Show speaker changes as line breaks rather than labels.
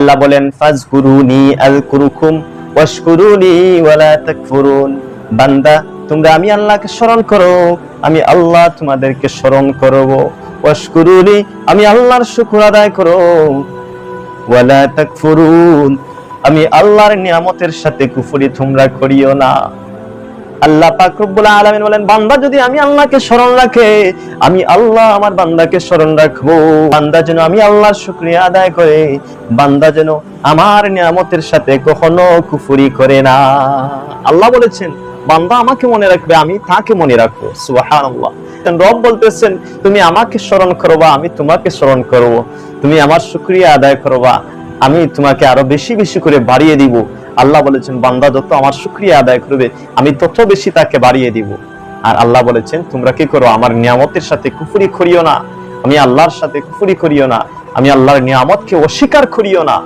আল্লাহ বলেন, ফাজকুরুনি আযকুরুকুম ওয়াশকুরুনি ওয়ালা তাকফুরুন। বান্দা, তোমরা আমি আল্লাহকে স্মরণ করো, আমি আল্লাহ তোমাদেরকে স্মরণ করব। ওয়াশকুরুনি, আমি আল্লাহর শুকর আদায় করো। ওয়ালা তাকফুরুন, আমি আল্লাহর নিয়ামতের সাথে কুফরি তোমরা করিও না। আল্লাহ পাক রব্বুল আলামিন বলেন, বান্দা যদি আমি আল্লাহকে স্মরণ রাখে, আমি আল্লাহ আমার বান্দাকে স্মরণ রাখব। বান্দা যেন আমি আল্লাহর শুকরিয়া আদায় করে, বান্দা যেন আমার নিয়ামতের সাথে কখনো কুফরি করে না। আল্লাহ বলেছেন, বান্দা আমাকে মনে রাখবে, আমি তাকে মনে রাখব। সুবহানাল্লাহ। রব বলতেছেন, তুমি আমাকে স্মরণ করবা, আমি তোমাকে স্মরণ করব। তুমি আমার শুকরিয়া আদায় করবা। আমি তোমাকে আরও বেশি বেশি করে বাড়িয়ে দিব। আল্লাহ বলেছেন, বান্দা যত আমার শুক্রিয়া আদায় করবে, আমি তত বেশি তাকে বাড়িয়ে দিব। আর আল্লাহ বলেছেন, তোমরা কি করো, আমার নিয়ামতের সাথে কুফুরি করিও না। আমি আল্লাহর সাথে কুফুরি করিও না। আমি আল্লাহর নিয়ামতকে অস্বীকার করিও না।